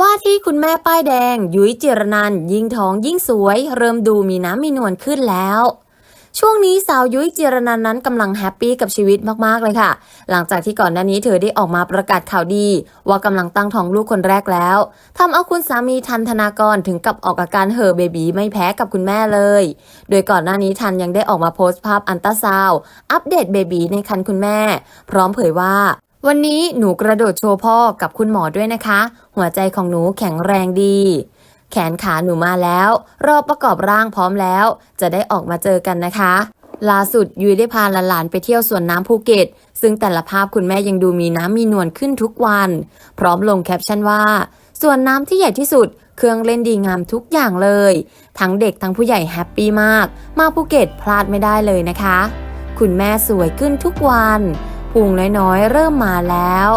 ว่าที่คุณแม่ป้ายแดง ยุ้ยจิรนันยิ่งท้องยิ่งสวย เริ่มดูมีน้ำมีนวลขึ้นแล้ว ช่วงนี้สาวยุ้ยจิรนันนั้นกำลังแฮปปี้กับชีวิตมากๆเลยค่ะ หลังจากที่ก่อนหน้านี้เธอได้ออกมาประกาศข่าวดี ว่ากำลังตั้งท้องลูกคนแรกแล้วทำเอาคุณสามีทันธนากรถึงกับออกอาการเห่อเบบีไม่แพ้กับคุณแม่เลย โดยก่อนหน้านี้ทันยังได้ออกมาโพสต์ภาพอันตราซาวอัปเดตเบบีในครรภ์คุณแม่ พร้อมเผยว่าวันนี้หนูกระโดดโชว์พ่อกับคุณหมอด้วยนะคะ หัวใจของหนูแข็งแรงดี แขนขาหนูมาแล้ว รอบประกอบร่างพร้อมแล้ว จะได้ออกมาเจอกันนะคะล่าสุดยุ้ยได้พาหลานๆไปเที่ยวสวนน้ำภูเก็ต ซึ่งแต่ละภาพคุณแม่ยังดูมีน้ำมีนวลขึ้นทุกวัน พร้อมลงแคปชั่นว่าสวนน้ำที่ใหญ่ที่สุด เครื่องเล่นดีงามทุกอย่างเลย ทั้งเด็กทั้งผู้ใหญ่แฮปปี้มาก มาภูเก็ตพลาดไม่ได้เลยนะคะ คุณแม่สวยขึ้นทุกวัน พุงน้อยๆ เริ่มมาแล้ว